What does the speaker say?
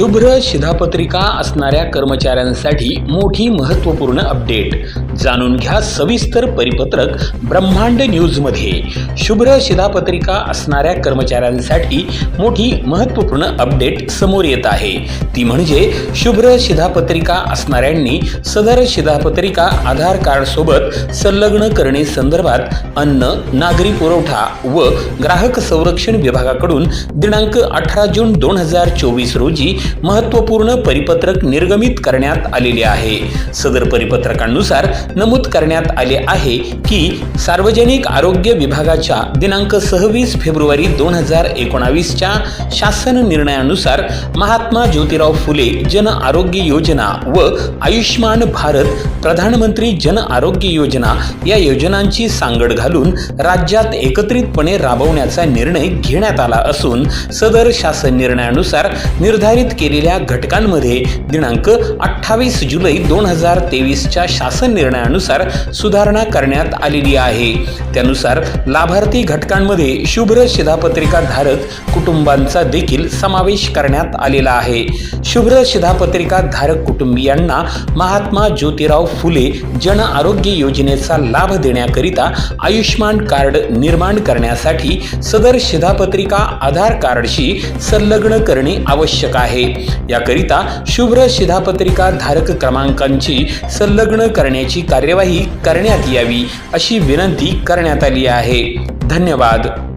शुभ्र शिधापत्रिका असणाऱ्या कर्मचाऱ्यांसाठी मोठी महत्त्वपूर्ण अपडेट जाणून घ्या सविस्तर परिपत्रक ब्रह्मांड न्यूजमध्ये शुभ्र शिधापत्रिका असणाऱ्या कर्मचाऱ्यांसाठी मोठी महत्त्वपूर्ण अपडेट समोर येत आहे. ती म्हणजे शुभ्र शिधापत्रिका असणाऱ्यांनी सदर शिधापत्रिका आधार कार्डसोबत संलग्न करणे संदर्भात अन्न नागरी पुरवठा व ग्राहक संरक्षण विभागाकडून दिनांक अठरा जून दोन हजार चोवीस रोजी महत्त्वपूर्ण परिपत्रक निर्गमित करण्यात आलेले आहे. सदर परिपत्रकानुसार नमूद करण्यात आले आहे की सार्वजनिक आरोग्य विभागाच्या दिनांक सव्वीस फेब्रुवारी दोन हजार एकोणावीसच्या शासन निर्णयानुसार महात्मा ज्योतिराव फुले जन आरोग्य योजना व आयुष्मान भारत प्रधानमंत्री जन आरोग्य योजना या योजनांची सांगड घालून राज्यात एकत्रितपणे राबवण्याचा निर्णय घेण्यात आला असून सदर शासन निर्णयानुसार निर्धारित केलेल्या घटकांमध्ये दिनांक अठ्ठावीस जुलै दोन हजार तेवीसच्या शासन निर्णयानुसार सुधारणा करण्यात आलेली आहे. त्यानुसार लाभार्थी घटकांमध्ये शुभ्र शिधापत्रिका धारक कुटुंबांचा देखील समावेश करण्यात आलेला आहे. शुभ्र शिधापत्रिका धारक कुटुंबियांना महात्मा ज्योतिराव फुले जन आरोग्य योजनेचा लाभ देण्याकरिता आयुष्मान कार्ड निर्माण करण्यासाठी सदर शिधापत्रिका आधार कार्डशी संलग्न करणे आवश्यक आहे. आहे. याकरिता शुभ्र शिधापत्रिका धारक क्रमांकांची संलग्न करण्याची कार्यवाही करण्यात यावी अशी विनंती करण्यात आली आहे. धन्यवाद.